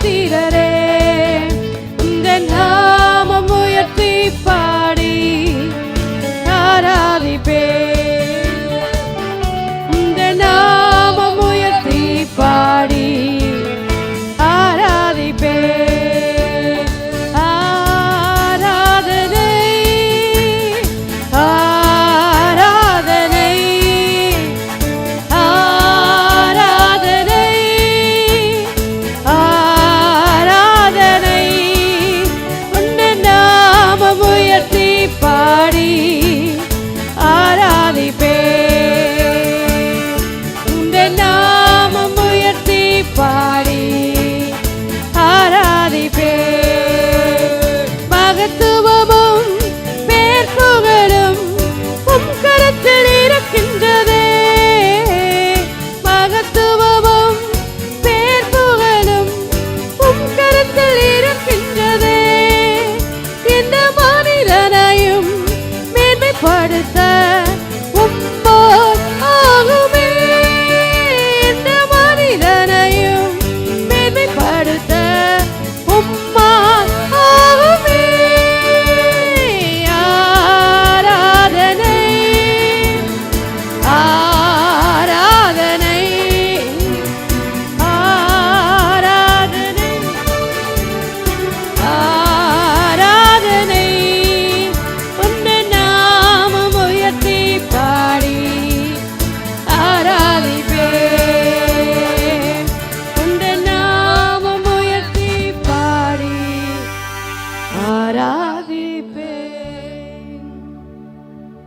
ti. மகத்துவமும் பேர் புகழும் உம் கரத்தில் இருக்கின்றதே மகத்துவமும் பேர் புகழும் உம் கரத்தில் இருக்கின்றதே இந்த மாநிலனையும் மேன்மைப்படுத்த